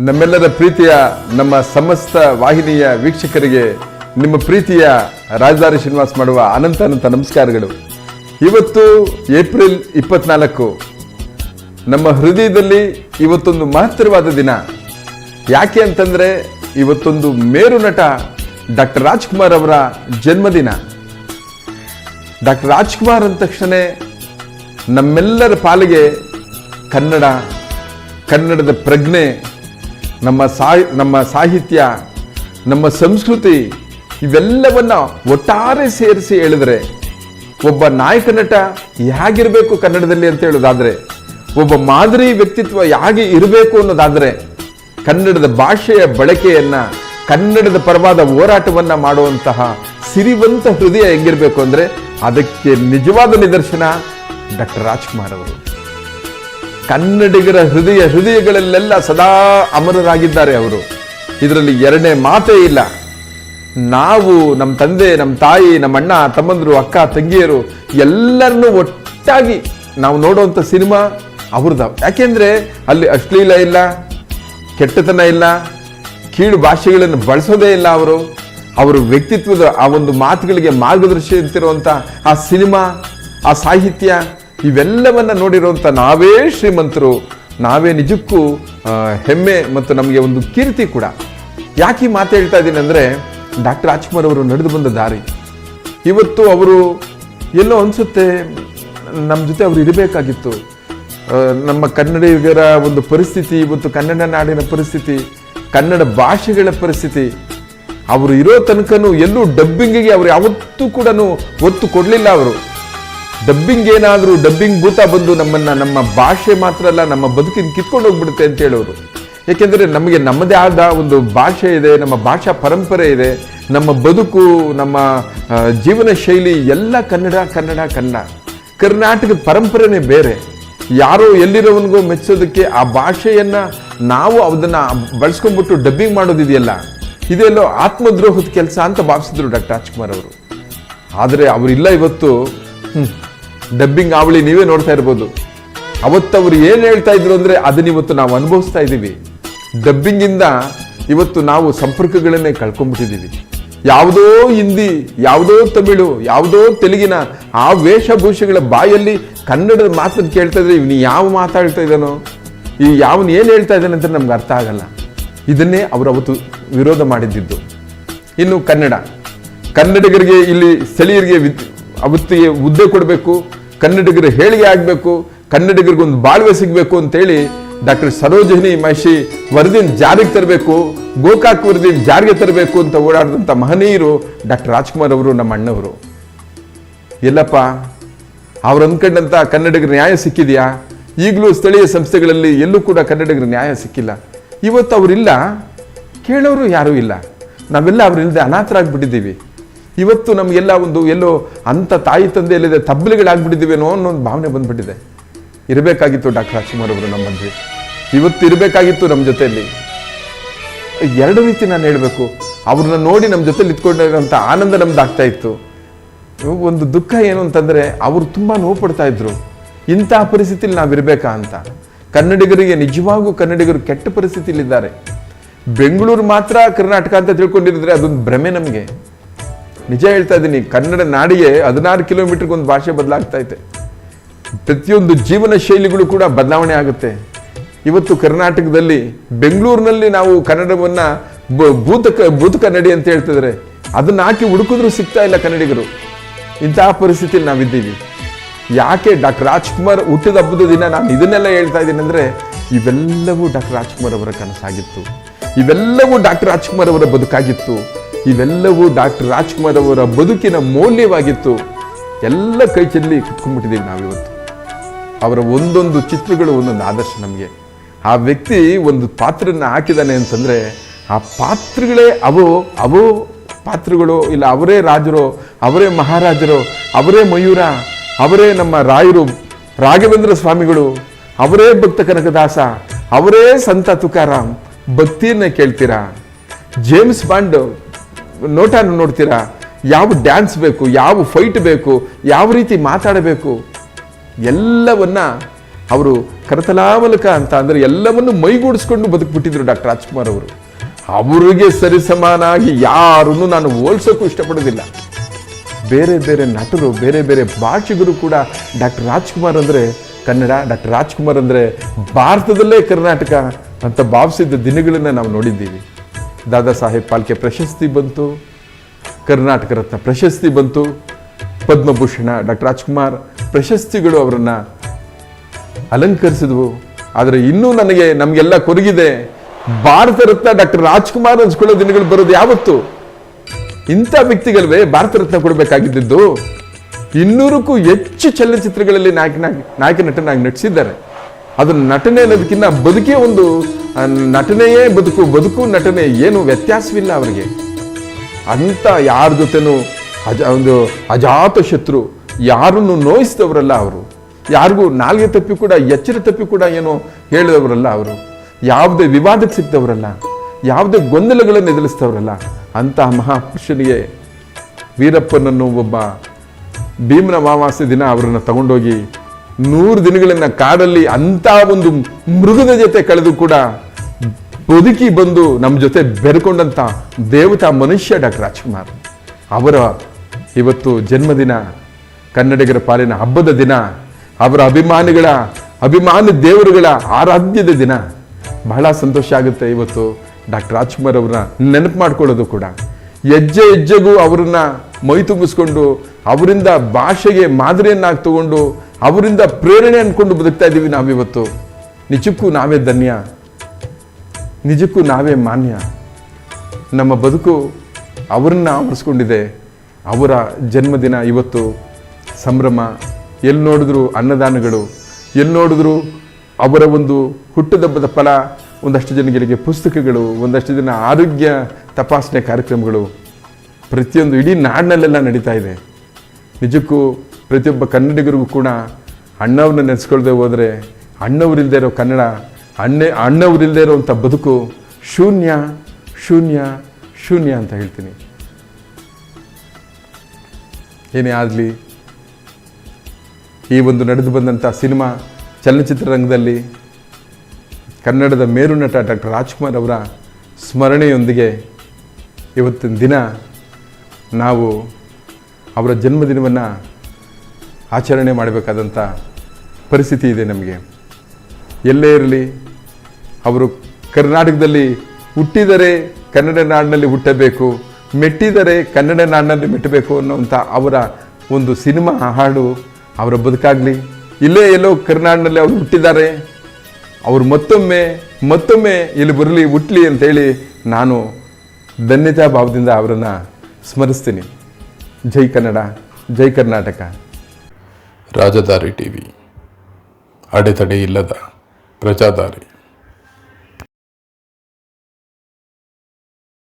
ನಮ್ಮೆಲ್ಲರ ಪ್ರೀತಿಯ ನಮ್ಮ ಸಮಸ್ತ ವಾಹಿನಿಯ ವೀಕ್ಷಕರಿಗೆ, ನಿಮ್ಮ ಪ್ರೀತಿಯ ರಾಜಧಾರಿ ಶ್ರೀನಿವಾಸ್ ಮಾಡುವ ಅನಂತ ಅನಂತ ನಮಸ್ಕಾರಗಳು. ಇವತ್ತು ಏಪ್ರಿಲ್ ಇಪ್ಪತ್ನಾಲ್ಕು. ನಮ್ಮ ಹೃದಯದಲ್ಲಿ ಇವತ್ತೊಂದು ಮಹತ್ತರವಾದ ದಿನ. ಯಾಕೆ ಅಂತಂದರೆ ಇವತ್ತೊಂದು ಮೇರು ನಟ ಡಾಕ್ಟರ್ ರಾಜ್ಕುಮಾರ್ ಅವರ ಜನ್ಮದಿನ. ಡಾಕ್ಟರ್ ರಾಜ್ಕುಮಾರ್ ಅಂದ ತಕ್ಷಣ ನಮ್ಮೆಲ್ಲರ ಪಾಲಿಗೆ ಕನ್ನಡ, ಕನ್ನಡದ ಪ್ರಜ್ಞೆ ನಮ್ಮ ಸಾಹಿ, ನಮ್ಮ ಸಾಹಿತ್ಯ, ನಮ್ಮ ಸಂಸ್ಕೃತಿ ಇವೆಲ್ಲವನ್ನು ಒಟ್ಟಾರೆ ಸೇರಿಸಿ ಹೇಳಿದ್ರೆ ಒಬ್ಬ ನಾಯಕ ನಟ ಹೇಗಿರಬೇಕು ಕನ್ನಡದಲ್ಲಿ ಅಂತ ಹೇಳೋದಾದರೆ, ಒಬ್ಬ ಮಾದರಿ ವ್ಯಕ್ತಿತ್ವ ಹೇಗೆ ಇರಬೇಕು ಅನ್ನೋದಾದರೆ ಕನ್ನಡದ ಭಾಷೆಯ ಬಳಕೆಯನ್ನು, ಕನ್ನಡದ ಪರವಾದ ಹೋರಾಟವನ್ನು ಮಾಡುವಂತಹ ಸಿರಿವಂತ ಹೃದಯ ಹೆಂಗಿರಬೇಕು ಅಂದರೆ ಅದಕ್ಕೆ ನಿಜವಾದ ನಿದರ್ಶನ ಡಾಕ್ಟರ್ ರಾಜ್ಕುಮಾರ್ ಅವರು. ಕನ್ನಡಿಗರ ಹೃದಯ ಹೃದಯಗಳಲ್ಲೆಲ್ಲ ಸದಾ ಅಮರರಾಗಿದ್ದಾರೆ ಅವರು. ಇದರಲ್ಲಿ ಎರಡನೇ ಮಾತೇ ಇಲ್ಲ. ನಾವು ನಮ್ಮ ತಂದೆ ನಮ್ಮ ತಾಯಿ ನಮ್ಮ ಅಣ್ಣ, ತಮ್ಮಂದರು, ಅಕ್ಕ, ತಂಗಿಯರು ಎಲ್ಲರನ್ನೂ ಒಟ್ಟಾಗಿ ನಾವು ನೋಡುವಂಥ ಸಿನಿಮಾ ಅವ್ರದ್ದು. ಯಾಕೆಂದರೆ ಅಲ್ಲಿ ಅಶ್ಲೀಲ ಇಲ್ಲ, ಕೆಟ್ಟತನ ಇಲ್ಲ, ಕೀಳು ಭಾಷೆಗಳನ್ನು ಬಳಸೋದೇ ಇಲ್ಲ ಅವರು. ಅವರ ವ್ಯಕ್ತಿತ್ವದ ಆ ಒಂದು ಮಾತುಗಳಿಗೆ ಮಾರ್ಗದರ್ಶಿ ಅಂತಿರುವಂಥ ಆ ಸಿನಿಮಾ, ಆ ಸಾಹಿತ್ಯ ಇವೆಲ್ಲವನ್ನ ನೋಡಿರುವಂಥ ನಾವೇ ಶ್ರೀಮಂತರು, ನಾವೇ ನಿಜಕ್ಕೂ ಹೆಮ್ಮೆ ಮತ್ತು ನಮಗೆ ಒಂದು ಕೀರ್ತಿ ಕೂಡ. ಯಾಕೆ ಈ ಮಾತು ಹೇಳ್ತಾ ಇದ್ದೀನಿ ಅಂದ್ರೆ, ಡಾಕ್ಟರ್ ರಾಜ್ಕುಮಾರ್ ಅವರು ನಡೆದು ಬಂದ ದಾರಿ. ಇವತ್ತು ಅವರು ಎಲ್ಲೋ ಅನಿಸುತ್ತೆ ನಮ್ಮ ಜೊತೆ ಅವರು ಇರಬೇಕಾಗಿತ್ತು. ನಮ್ಮ ಕನ್ನಡಿಗರ ಒಂದು ಪರಿಸ್ಥಿತಿ, ಇವತ್ತು ಕನ್ನಡ ನಾಡಿನ ಪರಿಸ್ಥಿತಿ, ಕನ್ನಡ ಭಾಷೆಗಳ ಪರಿಸ್ಥಿತಿ. ಅವರು ಇರೋ ತನಕನೂ ಎಲ್ಲೂ ಡಬ್ಬಿಂಗಿಗೆ ಅವರು ಯಾವತ್ತೂ ಕೂಡ ಒತ್ತು ಕೊಡಲಿಲ್ಲ ಅವರು. ಡಬ್ಬಿಂಗ್ ಏನಾದರೂ ಡಬ್ಬಿಂಗ್ ಭೂತ ಬಂದು ನಮ್ಮನ್ನು, ನಮ್ಮ ಭಾಷೆ ಮಾತ್ರ ಅಲ್ಲ, ನಮ್ಮ ಬದುಕಿನ ಕಿತ್ಕೊಂಡು ಹೋಗ್ಬಿಡುತ್ತೆ ಅಂತ ಹೇಳೋರು. ಏಕೆಂದರೆ ನಮಗೆ ನಮ್ಮದೇ ಆದ ಒಂದು ಭಾಷೆ ಇದೆ, ನಮ್ಮ ಭಾಷಾ ಪರಂಪರೆ ಇದೆ, ನಮ್ಮ ಬದುಕು, ನಮ್ಮ ಜೀವನ ಶೈಲಿ ಎಲ್ಲ ಕನ್ನಡ ಕನ್ನಡ ಕನ್ನಡ ಕರ್ನಾಟಕದ ಪರಂಪರೆನೇ ಬೇರೆ. ಯಾರೋ ಎಲ್ಲಿರೋವನಿಗೂ ಮೆಚ್ಚೋದಕ್ಕೆ ಆ ಭಾಷೆಯನ್ನು ನಾವು ಅದನ್ನು ಬಳಸ್ಕೊಂಡ್ಬಿಟ್ಟು ಡಬ್ಬಿಂಗ್ ಮಾಡೋದಿದೆಯಲ್ಲ. ಇದೆಲ್ಲೋ ಆತ್ಮದ್ರೋಹದ ಕೆಲಸ ಅಂತ ಭಾವಿಸಿದ್ರು ಡಾಕ್ಟರ್ ರಾಜ್ಕುಮಾರ್ ಅವರು. ಆದರೆ ಅವರಿಲ್ಲ ಇವತ್ತು. ಡಬ್ಬಿಂಗ್ ಆವಳಿ ನೀವೇ ನೋಡ್ತಾ ಇರ್ಬೋದು. ಅವತ್ತು ಅವರು ಏನು ಹೇಳ್ತಾ ಇದ್ರು ಅಂದ್ರೆ ಅದನ್ನ ಇವತ್ತು ನಾವು ಅನುಭವಿಸ್ತಾ ಇದ್ದೀವಿ. ಡಬ್ಬಿಂಗಿಂದ ಇವತ್ತು ನಾವು ಸಂಪರ್ಕಗಳನ್ನೇ ಕಳ್ಕೊಂಡ್ಬಿಟ್ಟಿದ್ದೀವಿ. ಯಾವುದೋ ಹಿಂದಿ, ಯಾವುದೋ ತಮಿಳು, ಯಾವುದೋ ತೆಲುಗಿನ ಆ ವೇಷಭೂಷೆಗಳ ಬಾಯಲ್ಲಿ ಕನ್ನಡದ ಮಾತನ್ನು ಕೇಳ್ತಾ ಇದ್ರೆ ಇವನು ಯಾವ ಮಾತಾಡ್ತಾ ಇದ್ದಾನೋ, ಈ ಯಾವನು ಏನು ಹೇಳ್ತಾ ಇದ್ದಾನೆ ಅಂತ ನಮ್ಗೆ ಅರ್ಥ ಆಗಲ್ಲ. ಇದನ್ನೇ ಅವರು ಅವತ್ತು ವಿರೋಧ ಮಾಡಿದ್ದಿದ್ದು. ಇನ್ನು ಕನ್ನಡ. ಕನ್ನಡಿಗರಿಗೆ ಇಲ್ಲಿ ಸ್ಥಳೀಯರಿಗೆ ಅವತ್ತಿಗೆ ಹುದ್ದೆ ಕೊಡಬೇಕು ಕನ್ನಡಿಗರ ಹೇಳಿಗೆ ಆಗಬೇಕು ಕನ್ನಡಿಗರಿಗೊಂದು ಬಾಳ್ವೆ ಸಿಗಬೇಕು ಅಂತೇಳಿ ಡಾಕ್ಟರ್ ಸರೋಜಿನಿ ಮಹಿಷಿ ವರದಿನ ಜಾರಿಗೆ ತರಬೇಕು, ಗೋಕಾಕ್ ವರದಿನ ಜಾರಿಗೆ ತರಬೇಕು ಅಂತ ಓಡಾಡಿದಂಥ ಮಹನೀಯರು ಡಾಕ್ಟರ್ ರಾಜ್ಕುಮಾರ್ ಅವರು, ನಮ್ಮ ಅಣ್ಣವರು. ಎಲ್ಲಪ್ಪ, ಅವ್ರು ಅಂದ್ಕೊಂಡಂಥ ಕನ್ನಡಿಗರ ನ್ಯಾಯ ಸಿಕ್ಕಿದೆಯಾ? ಈಗಲೂ ಸ್ಥಳೀಯ ಸಂಸ್ಥೆಗಳಲ್ಲಿ ಎಲ್ಲೂ ಕೂಡ ಕನ್ನಡಿಗರ ನ್ಯಾಯ ಸಿಕ್ಕಿಲ್ಲ. ಇವತ್ತು ಅವರಿಲ್ಲ, ಕೇಳೋರು ಯಾರೂ ಇಲ್ಲ. ನಾವೆಲ್ಲ ಅವರಿಲ್ಲದೆ ಅನಾಥರಾಗ್ಬಿಟ್ಟಿದ್ದೀವಿ. ಇವತ್ತು ನಮಗೆಲ್ಲ ಒಂದು ಎಲ್ಲೋ ಅಂಥ ತಾಯಿ ತಂದೆ ಎಲ್ಲಿದೆ ತಬ್ಬಲಿಗಳಾಗ್ಬಿಟ್ಟಿದ್ದೀವೇನೋ ಅನ್ನೋ ಒಂದು ಭಾವನೆ ಬಂದ್ಬಿಟ್ಟಿದೆ. ಇರಬೇಕಾಗಿತ್ತು ಡಾಕ್ಟರ್ ರಾಜ್ಕುಮಾರ್ ಅವರು ನಮ್ಮ ಇವತ್ತು ಇರಬೇಕಾಗಿತ್ತು ನಮ್ಮ ಜೊತೆಯಲ್ಲಿ. ಎರಡು ರೀತಿ ನಾನು ಹೇಳಬೇಕು. ಅವ್ರನ್ನ ನೋಡಿ ನಮ್ಮ ಜೊತೆಲಿ ಇತ್ಕೊಂಡಿರೋಂಥ ಆನಂದ ನಮ್ದು ಆಗ್ತಾ ಇತ್ತು. ಒಂದು ದುಃಖ ಏನು ಅಂತಂದರೆ ಅವರು ತುಂಬ ನೋವು ಪಡ್ತಾ ಇದ್ರು. ಇಂತಹ ಪರಿಸ್ಥಿತಿಲಿ ಇರಬೇಕಾ ಅಂತ. ಕನ್ನಡಿಗರಿಗೆ ನಿಜವಾಗೂ ಕನ್ನಡಿಗರು ಕೆಟ್ಟ ಪರಿಸ್ಥಿತಿಲಿದ್ದಾರೆ. ಬೆಂಗಳೂರು ಮಾತ್ರ ಕರ್ನಾಟಕ ಅಂತ ತಿಳ್ಕೊಂಡಿರಿದ್ರೆ ಅದೊಂದು ಭ್ರಮೆ ನಮಗೆ. ನಿಜ ಹೇಳ್ತಾ ಇದ್ದೀನಿ, ಕನ್ನಡ ನಾಡಿಗೆ ಹದಿನಾರು ಕಿಲೋಮೀಟರ್ಗೆ ಒಂದು ಭಾಷೆ ಬದಲಾಗ್ತಾ ಐತೆ ಪ್ರತಿಯೊಂದು ಜೀವನ ಶೈಲಿಗಳು ಕೂಡ ಬದಲಾವಣೆ ಆಗುತ್ತೆ. ಇವತ್ತು ಕರ್ನಾಟಕದಲ್ಲಿ, ಬೆಂಗಳೂರಿನಲ್ಲಿ ನಾವು ಕನ್ನಡವನ್ನು ಭೂತ ಭೂತ ಕನ್ನಡಿ ಅಂತ ಹೇಳ್ತಿದ್ರೆ ಅದನ್ನ ಹಾಕಿ ಹುಡುಕಿದ್ರು ಸಿಗ್ತಾ ಇಲ್ಲ ಕನ್ನಡಿಗರು. ಇಂತಹ ಪರಿಸ್ಥಿತಿಯಲ್ಲಿ ನಾವಿದ್ದೀವಿ. ಯಾಕೆ ಡಾಕ್ಟರ್ ರಾಜ್ಕುಮಾರ್ ಹುಟ್ಟಿದ ಹಬ್ಬದ ದಿನ ನಾನು ಇದನ್ನೆಲ್ಲ ಹೇಳ್ತಾ ಇದ್ದೀನಿ ಅಂದರೆ, ಇವೆಲ್ಲವೂ ಡಾಕ್ಟರ್ ರಾಜ್ಕುಮಾರ್ ಅವರ ಕನಸಾಗಿತ್ತು. ಇವೆಲ್ಲವೂ ಡಾಕ್ಟರ್ ರಾಜ್ಕುಮಾರ್ ಅವರ ಬದುಕಾಗಿತ್ತು. ಇವೆಲ್ಲವೂ ಡಾಕ್ಟರ್ ರಾಜ್ಕುಮಾರ್ ಅವರ ಬದುಕಿನ ಮೌಲ್ಯವಾಗಿತ್ತು. ಎಲ್ಲ ಕೈ ಚೆಲ್ಲಿ ಕುತ್ಕೊಂಡ್ಬಿಟ್ಟಿದ್ದೀವಿ ನಾವಿವತ್ತು. ಅವರ ಒಂದೊಂದು ಚಿತ್ರಗಳು ಒಂದೊಂದು ಆದರ್ಶ ನಮಗೆ. ಆ ವ್ಯಕ್ತಿ ಒಂದು ಪಾತ್ರನ ಹಾಕಿದಾನೆ ಅಂತಂದರೆ, ಆ ಪಾತ್ರಗಳೇ ಅವು ಅವು ಪಾತ್ರಗಳು, ಇಲ್ಲ ಅವರೇ ರಾಜರು, ಅವರೇ ಮಹಾರಾಜರು, ಅವರೇ ಮಯೂರ, ಅವರೇ ನಮ್ಮ ರಾಯರು, ರಾಘವೇಂದ್ರ ಸ್ವಾಮಿಗಳು, ಅವರೇ ಭಕ್ತ ಕನಕದಾಸ, ಅವರೇ ಸಂತ ತುಕಾರಾಮ್, ಭಕ್ತಿಯನ್ನ ಕೇಳ್ತೀರಾ? ಜೇಮ್ಸ್ ಬಾಂಡ್ ನೋಟನ ನೋಡ್ತೀರಾ? ಯಾವ ಡ್ಯಾನ್ಸ್ ಬೇಕು, ಯಾವ ಫೈಟ್ ಬೇಕು, ಯಾವ ರೀತಿ ಮಾತಾಡಬೇಕು? ಎಲ್ಲವನ್ನ ಅವರು ಕರತಲಾಮಲಕ ಅಂತ ಅಂದರೆ ಎಲ್ಲವನ್ನು ಮೈಗೂಡಿಸ್ಕೊಂಡು ಬದುಕ್ಬಿಟ್ಟಿದ್ರು ಡಾಕ್ಟರ್ ರಾಜ್ಕುಮಾರ್ ಅವರು. ಅವರಿಗೆ ಸರಿಸಮಾನಾಗಿ ಯಾರನ್ನು ನಾನು ಹೋಲ್ಸೋಕ್ಕೂ ಇಷ್ಟಪಡೋದಿಲ್ಲ. ಬೇರೆ ಬೇರೆ ನಟರು, ಬೇರೆ ಬೇರೆ ಭಾಷಿಗರು ಕೂಡ ಡಾಕ್ಟರ್ ರಾಜ್ಕುಮಾರ್ ಅಂದರೆ ಕನ್ನಡ ಡಾಕ್ಟರ್ ರಾಜ್ಕುಮಾರ್ ಅಂದರೆ ಭಾರತದಲ್ಲೇ ಕರ್ನಾಟಕ ಅಂತ ಭಾವಿಸಿದ್ದ ದಿನಗಳನ್ನು ನಾವು ನೋಡಿದ್ದೀವಿ. ದಾದಾ ಸಾಹೇಬ್ ಪಾಲ್ಕೆ ಪ್ರಶಸ್ತಿ ಬಂತು. ಕರ್ನಾಟಕ ರತ್ನ ಪ್ರಶಸ್ತಿ ಬಂತು. ಪದ್ಮಭೂಷಣ ಡಾಕ್ಟರ್ ರಾಜ್ಕುಮಾರ್ ಪ್ರಶಸ್ತಿಗಳು ಅವರನ್ನು ಅಲಂಕರಿಸಿದ್ವು. ಆದರೆ ಇನ್ನೂ ನನಗೆ ನಮಗೆಲ್ಲ ಕೊರಗಿದೆ. ಭಾರತ ರತ್ನ ಡಾಕ್ಟರ್ ರಾಜ್ಕುಮಾರ್ ಅನ್ಸ್ಕೊಳ್ಳೋ ದಿನಗಳು ಬರೋದು ಯಾವತ್ತು? ಇಂಥ ವ್ಯಕ್ತಿಗಲ್ವೇ ಭಾರತ ರತ್ನ ಕೊಡಬೇಕಾಗಿದ್ದು ಇನ್ನೂರಕ್ಕೂ ಹೆಚ್ಚು ಚಲನಚಿತ್ರಗಳಲ್ಲಿ ನಾಯಕನಾಗಿ, ನಾಯಕ ನಟನಾಗಿ ನಟಿಸಿದ್ದಾರೆ. ಅದು ನಟನೆ ಅನ್ನೋದಕ್ಕಿಂತ ಬದುಕೇ ಒಂದು ನಟನೆಯೇ ಬದುಕು ಬದುಕು, ನಟನೆ ಏನು ವ್ಯತ್ಯಾಸವಿಲ್ಲ ಅವರಿಗೆ. ಅಂತ ಯಾರ ಜೊತೆನೂ ಅಜ, ಒಂದು ಅಜಾತ ಶತ್ರು ಯಾರನ್ನು ನೋಯಿಸಿದವರಲ್ಲ ಅವರು. ಯಾರಿಗೂ ನಾಲ್ಗೆ ತಪ್ಪಿ ಕೂಡ, ಎಚ್ಚರ ತಪ್ಪಿ ಕೂಡ ಏನು ಹೇಳಿದವರಲ್ಲ ಅವರು. ಯಾವುದೇ ವಿವಾದಕ್ಕೆ ಸಿಕ್ತವರಲ್ಲ, ಯಾವುದೇ ಗೊಂದಲಗಳನ್ನು ಎದುರಿಸ್ತವ್ರಲ್ಲ, ಅಂತಹ ಮಹಾಪುರುಷನಿಗೆ ವೀರಪ್ಪನನ್ನು ಒಬ್ಬ ಭೀಮನ ಮಾವಾಸೆ ದಿನ ಅವರನ್ನು ತಗೊಂಡೋಗಿ ನೂರು ದಿನಗಳನ್ನು ಕಾಡಲ್ಲಿ ಅಂಥ ಒಂದು ಮೃಗದ ಜೊತೆ ಕಳೆದು ಕೂಡ ಬದುಕಿ ಬಂದು ನಮ್ಮ ಜೊತೆ ಬೆರ್ಕೊಂಡಂತ ದೇವತಾ ಮನುಷ್ಯ ಡಾಕ್ಟರ್ ರಾಜ್ಕುಮಾರ್ ಅವರ ಇವತ್ತು ಜನ್ಮದಿನ, ಕನ್ನಡಿಗರ ಪಾಲಿನ ಹಬ್ಬದ ದಿನ, ಅವರ ಅಭಿಮಾನಿಗಳ, ಅಭಿಮಾನಿ ದೇವರುಗಳ ಆರಾಧ್ಯದ ದಿನ. ಬಹಳ ಸಂತೋಷ ಆಗುತ್ತೆ ಇವತ್ತು ಡಾಕ್ಟರ್ ರಾಜ್ಕುಮಾರ್ ಅವರನ್ನ ನೆನಪು ಮಾಡ್ಕೊಳ್ಳೋದು ಕೂಡ. ಹೆಜ್ಜೆ ಹೆಜ್ಜೆಗೂ ಅವರನ್ನ ಮೈ ತುಂಬಿಸ್ಕೊಂಡು, ಅವರಿಂದ ಭಾಷೆಗೆ ಮಾದರಿಯನ್ನಾಗಿ ತಗೊಂಡು ಅವರಿಂದ ಪ್ರೇರಣೆ ಅಂದ್ಕೊಂಡು ಬದುಕ್ತಾ ಇದ್ದೀವಿ ನಾವಿವತ್ತು. ನಿಜಕ್ಕೂ ನಾವೇ ಧನ್ಯ. ನಿಜಕ್ಕೂ ನಾವೇ ಮಾನ್ಯ. ನಮ್ಮ ಬದುಕು ಅವರನ್ನು ಆವರಿಸ್ಕೊಂಡಿದೆ. ಅವರ ಜನ್ಮದಿನ ಇವತ್ತು. ಸಂಭ್ರಮ ಎಲ್ಲಿ ನೋಡಿದ್ರು ಅನ್ನದಾನಗಳು ಎಲ್ಲಿ ನೋಡಿದ್ರು ಅವರ ಒಂದು ಹುಟ್ಟದಬ್ಬದ ಫಲ, ಒಂದಷ್ಟು ಜನಗಳಿಗೆ ಪುಸ್ತಕಗಳು, ಒಂದಷ್ಟು ಜನ ಆರೋಗ್ಯ ತಪಾಸಣೆ ಕಾರ್ಯಕ್ರಮಗಳು. ಪ್ರತಿಯೊಂದು ಇಡೀ ನಾಡಿನಲ್ಲೆಲ್ಲ ನಡೀತಾ ಇದೆ. ನಿಜಕ್ಕೂ ಪ್ರತಿಯೊಬ್ಬ ಕನ್ನಡಿಗರಿಗೂ ಕೂಡ ಅಣ್ಣವ್ರನ್ನ ನೆನೆಸ್ಕೊಳ್ದೆ ಹೋದರೆ ಅಣ್ಣವರಿಲ್ಲದೆ ಇರೋ ಕನ್ನಡ ಅಣ್ಣೆ ಅಣ್ಣವರಿಲ್ಲದೆ ಇರುವಂಥ ಬದುಕು ಶೂನ್ಯ ಶೂನ್ಯ ಶೂನ್ಯ ಅಂತ ಹೇಳ್ತೀನಿ. ಏನೇ ಆಗಲಿ, ಈ ಒಂದು ನಡೆದು ಬಂದಂಥ ಸಿನಿಮಾ ಚಲನಚಿತ್ರರಂಗದಲ್ಲಿ ಕನ್ನಡದ ಮೇರು ನಟ ಡಾಕ್ಟರ್ ರಾಜ್ಕುಮಾರ್ ಅವರ ಸ್ಮರಣೆಯೊಂದಿಗೆ ಇವತ್ತಿನ ದಿನ ನಾವು ಅವರ ಜನ್ಮದಿನವನ್ನು ಆಚರಣೆ ಮಾಡಬೇಕಾದಂಥ ಪರಿಸ್ಥಿತಿ ಇದೆ ನಮಗೆ. ಎಲ್ಲೇ ಇರಲಿ ಅವರು ಕರ್ನಾಟಕದಲ್ಲಿ ಹುಟ್ಟಿದರೆ ಕನ್ನಡ ನಾಡಿನಲ್ಲಿ ಹುಟ್ಟಬೇಕು, ಮೆಟ್ಟಿದರೆ ಕನ್ನಡ ನಾಡಿನಲ್ಲಿ ಮೆಟ್ಟಬೇಕು ಅನ್ನೋಂಥ ಅವರ ಒಂದು ಸಿನಿಮಾ ಹಾಡು ಅವರ ಬದುಕಾಗಲಿ. ಇಲ್ಲೇ ಎಲ್ಲೋ ಕರ್ನಾಡಿನಲ್ಲಿ ಅವರು ಹುಟ್ಟಿದ್ದಾರೆ. ಅವರು ಮತ್ತೊಮ್ಮೆ ಮತ್ತೊಮ್ಮೆ ಇಲ್ಲಿ ಬರಲಿ ಹುಟ್ಟಲಿ ಅಂತೇಳಿ ನಾನು ಧನ್ಯತಾ ಭಾವದಿಂದ ಅವರನ್ನು ಸ್ಮರಿಸ್ತೀನಿ. ಜೈ ಕನ್ನಡ, ಜೈ ಕರ್ನಾಟಕ. ರಾಜಧಾರಿ ಟಿ ವಿ ಅಡೆತಡೆ ಇಲ್ಲದ ಪ್ರಜಾದಾರಿ.